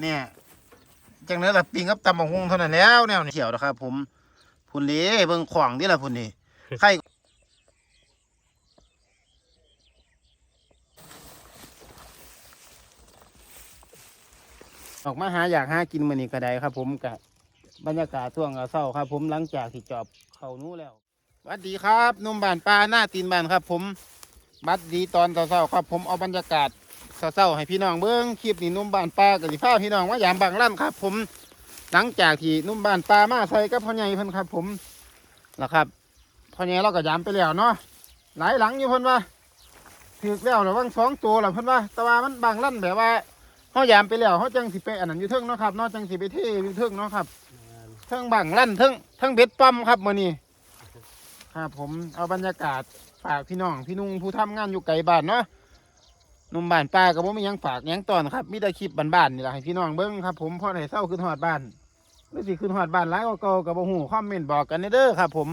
เนี่ยจังเนื้อละปิงกับตำบักฮุงเท่านั้นแล้วแนวนี้เขียวนะครับ ผมพุ่นเลี้เบิ่งขวางนี่ละพุ่นนี่ไข่ออกมาหาอยากหากินมื้อนี้ก็ได้ครับ ผมกับบรรยากาศช่วงเช้าครับ ผมหลังจากที่จอบเข้านู้แล้วสวัสดีครับหนุ่มบ้านปลาหน้าตีนบ้านครับ ผมบัดดีตอนเช้าๆครับ ผมเอาบรรยากาศ เศร้าๆให้พี่น้องเบิ้งคลิปนี้นุ่มบานปลากับสิพาพี่น้องว่ายามบางลั่นครับ ผมหลังจากที่นุ่มบานปลามาใส่กับพ่อใหญ่เพิ่นครับ ผมนะครับพ่อใหญ่เราก็ยามไปแล้วเนาะหลายหลังอยู่เพิ่นว่าถือแล้วระวังสองตัวแล้วเพิ่นว่า แต่ว่ามันบางลั่นแบบว่าเฮายามไปแล้วเฮาจังสิไปอันนั้นอยู่เทิงเนาะครับเนาะจังสิไปเทอยู่เทิงเนาะครับเทิงบางลั่นเทิงเทิงเบ็ดปั๊มครับมื้อนี้ครับผมเอาบรรยากาศฝากพี่น้องพี่นุ่งผู้ทำงานอยู่ไกลบ้านเนาะ หนุ่มบ้านป้ากับผมมีหยังฝากหยังตอนครับมีแต่คลิปบ้านๆนี่แหละให้พี่น้องเบิ้งครับผมพอได้เศร้าขึ้นหอดบ้านหรือสิขึ้นหอดบ้านหลายกว่าเก่ากับบ่ฮู้คอมเมนต์บอกกันเด้อครับ ผม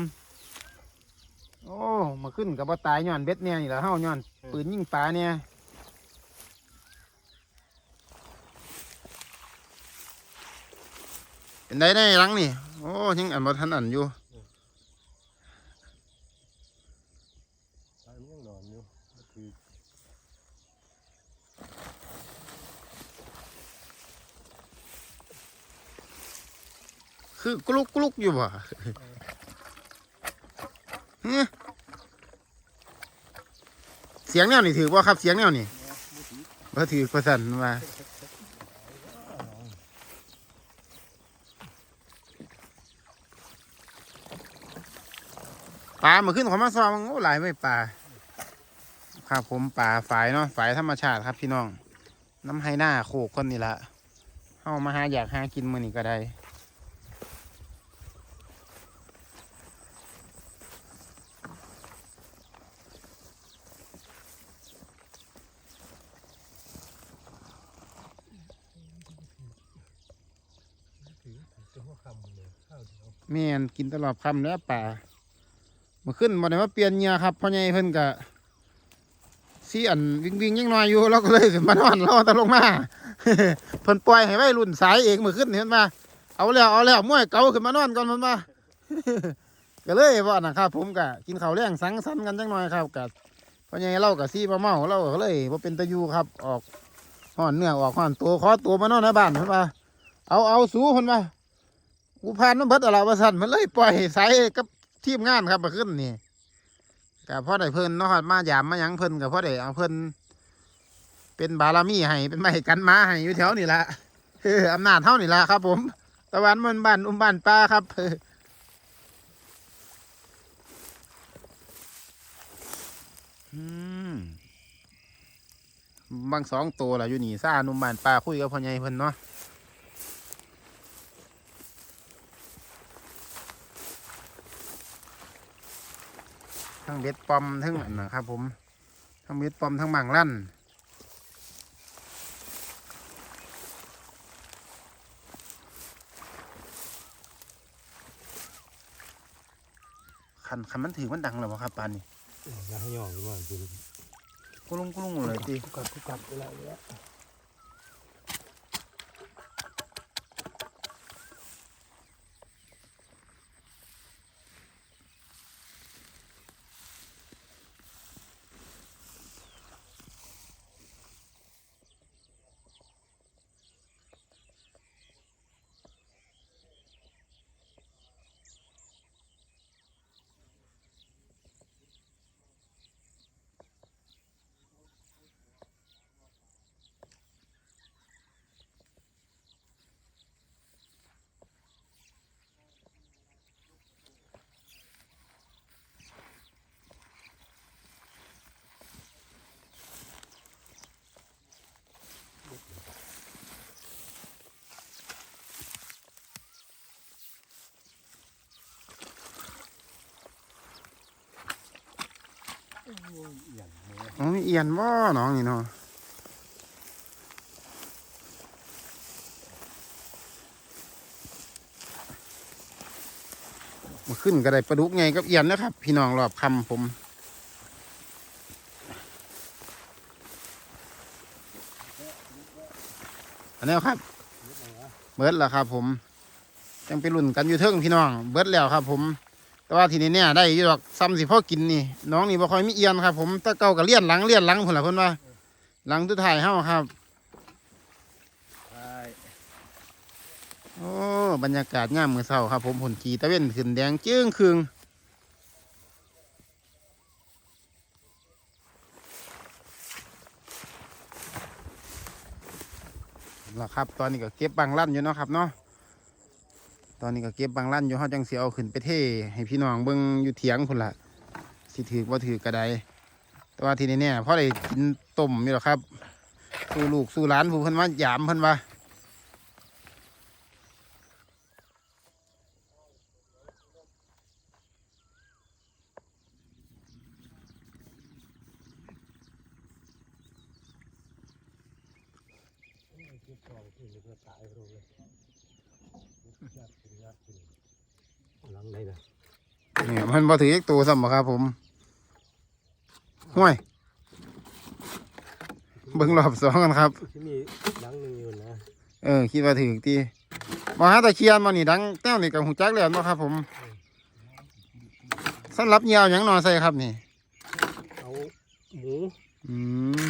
โอ้มาขึ้นกับบ่ตายย้อนเบ็ดเนี่ยนี่แหละเฮาย้อนปืนยิงปลาเนี่ยเป็นได้ได้หลังนี่ โอ้ยังอันบ่ทันอันอยู่ตอนนี้ยังนอนอยู่ก็คือ คือกลุกกลุกอยู่บ่ะเสียงแนวนี่ถือว่าครับเสียงแนวนี่บ่ถือประสันมาปลาเมาขึ้นของมาซอมโอ้หลายไม่ปลาครับผมปลาฝายเนาะฝายธรรมชาติครับพี่น้อง น้ำไฮหน้าโขกคนนี่ละเข้ามาหาอยากหากินมือนี่ก็ได้ ถือถือหัว คำเลยข้าวเดียวแม่นกินตลอดคำแล้วป่าเมื่อขึ้นมาได้มาเปลี่ยนเหงือครับพ่อใหญ่เพิ่นกะสีอันวิ่งวิ่งยังน้อยอยู่เราก็เลยขึ้นมานอนเราตะลงมา เพิ่นปล่อยให้ไว้รุ่นสายเองเมื่อขึ้นเห็นมาเอาแล้วเอาแล้วมวยเก่าขึ้นมานอนก่อนมันมา ก็เลยว่านะครับผมกะกินข้าวแรงสังสรรค์กันจังหน่อยครับกะพ่อใหญ่เรากะซีมาเมาเราก็เลยว่าเป็นตะยูครับออกห่อนเนื้อออกห่อนตัวขอตัวมานอนในบ้านเพิ่นว่าเอาเอาสูเพิ่นว่า กูพานน้ำเบิดอะไรมาสั่นมันเลยปล่อยใส่กับทีมงานครับมาขึ้นนี่กับพ่อได้เพิ่นเนาะครับมาหยามมาหยังเพิ่นกับพ่อได้เอาเพิ่นเป็นบารมีให้เป็นไม้กันมาให้อยู่แถวนี่ละเอออำนาจเท่านี่ละครับ ผมตะวันมันบ้านอุ้มบ้านป้าครับบางสองตัวละอยู่นี่ซ่านุ่มบ้านป้าคุยกับพ่อใหญ่เพิ่นเนาะ ทั้งเบ็ดปอมทั้งอันนะครับ ผม ทั้งเบ็ดปอมทั้งหมางลั่นคันคันมันถือมันดังแล้วบ่ครับปานนี้แล้วให้ย่องดีกว่าคือกุลุงกุลุงเลยตีกุกัดกุกัดไปแล้ว นี่ยอ๋อมีเอียนบ่น้องนี่เนาะมาขึ้นก็ได้ปลาดุกไงกับเอียนนะครับ พี่น้องรอบคำผมอันนี้ครับ เบิร์ดแล้วครับ ผมจังไปรุ่นกันอยู่เทิงพี่น้อง เบิร์ดแล้วครับ ผม แต่ว่าทีนี้เนี่ยได้อยู่ดอกซ้ำสิพ่อกินนี่น้องนี่บ่ค่อยมีเอียนครับ ผมถ้าเก่าก็เลี้ยนหลังเลี้ยนหลังพุ่นล่ะเพิ่นว่า หลังตุดท้ายเฮาครับใช่โอ้บรรยากาศงามมื้อเช้าครับ ผมผลขีตะเว้นขึ้นแดงจึ้งครึงแล้วครับ ตอนนี้ก็เก็บบางลั่นอยู่เนาะครับเนาะต อนนี้ก็เก็บบางลั่นอยู่เฮาจังเสิเอาขึ้นไปเทให้พี่น้องเบิ่งอยู่เถียงพุ่นละสิถือบ่าถือกระไดแต่ว่าทีนี้เนี่ยพ่อได้กินต้มนี่หรอครับ สู้ลูกสู้หลานผู้เพิ่นว่าหยามเพิ่นว่าเก็บของที่เหลือตายไปเลย หลังไหนนะเนี่ยมันบ่ถือเอกตัวซ้ำบ่ครับผมห่วยเบิ่งรอบสองกันครับ ที่มีหลังหนึงอยู่นะเออ คิดว่าถือตีมาหาตะเคียนมานี่ดังแต้วนี่กับหูจักแล้วเนาะครับ ผมสำหรับยาวยังนอนใส่ครับนี่ เอาหมู อืม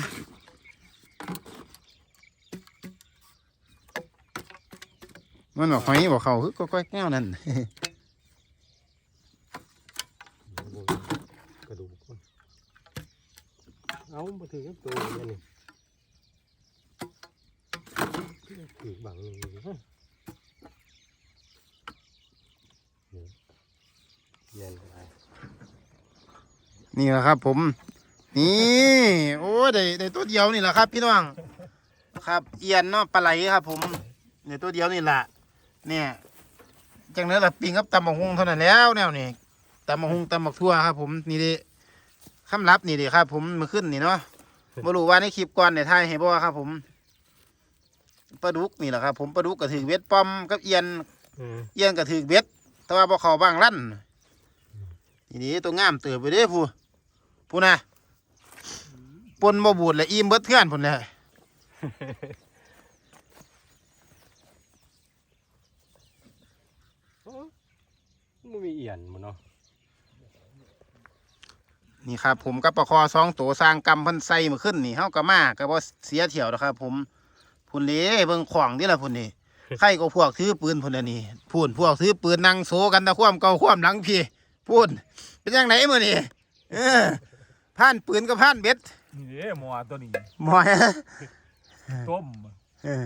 มันบอกหอยบอกเขาคือก็ก้อยแก้วนั่นกระดูกมันเอามาถือกับตัวมันนี่ถือบังนี่ฮะนี่เย็นไปนี่แหละครับ ผม นี่โอ้ได้ได้ตัวเดียวนี่แหละครับ พี่น้องครับ เอียนเนาะปลาไหลครับ ผมในตัวเดียวนี่แหละ เนี่ยจังเนื้อละปิงกับตำบักฮุงเท่านั้นแล้วแนวนี่ตำบักฮุงตำบักทั่วครับ ผมนี่ดิคำรับนี่ดิครับ ผมมาขึ้นนี่เนาะบ่รู้ว่าในคลิปก่อนเนี่ยถ่ายให้บ่ครับ ผมปลาดุกนี่แหละครับ ผมปลาดุกก็ถือเวทป้อมกับเอียนอืมเอียงก็ถือเบ็ดแต่ว่าบ่เข้าบ้างลั่นทีนี้ตัวงามเติบไปเด้ผู้ผู้น่ะปนบ่บูดและอิ่มเบิดเทื่อนพุ่นแหละ โอ้ มันมีเอียนหมันเนาะนี่ครับผมกับประคอสองตัวสร้างกรรมเพิ่นใส่มาขึ้นนี่เฮาก็มาก็บ่เสียเที่ยวดอกครับ ผมพุ่นเด้เบิ่งของนี่ล่ะพุ่นนี่ใครก็พวกถือปืนพุ่นน่ะนี่พุ่นพวกถือปืนนั่งโซกันตะคว่ำเก่าคว่ำหลังพี่พุ่นเป็นจังไหนมื้อนี่เออผ่านปืนกับผ่านเบ็ดนี่เด้หมอตัวนี้หมอยต้มเออ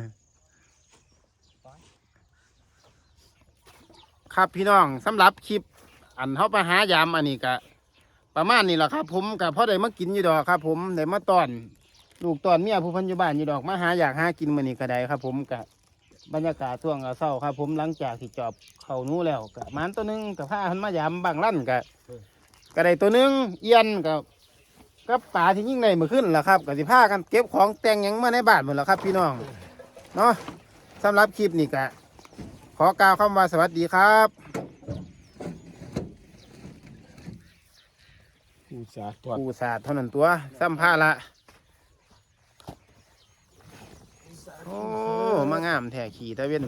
ครับพี่น้องสำหรับคลิป อันเขาไปหายามอันนี้ก็ประมาณนี้แหละครับ ผมกับพ่อได้มากินอยู่ดอกครับ ผมได้มาตอน ลูกตอนเมียผู้พันอยู่บ้านอยู่ดอกมาหาอยากหากินมื้อนี้ก็ได้ครับ ผมกับบรรยากาศช่วงเช้าครับ ผมหลังจากที่จอบเขานู้แล้วกับมันตัวหนึงกับผ้าพันมายามบางลั่นกับก็ได้ตัวหนึงเอียนกับกับป่าที่ยิ่งในมือขึ้นแหละครับกับสิผ้ากันเก็บของแต่งยังมาในบ้านหมดแล้วครับ พี่น้องเนาะสำหรับคลิปนี้ก็ ขอกล่าวคำว่าสวัสดีครับกูสาดตัวปูศาสตร์เท่านั้นตัวซ้ำผ้าละโอ้มางามแท้ขี่ตะเวน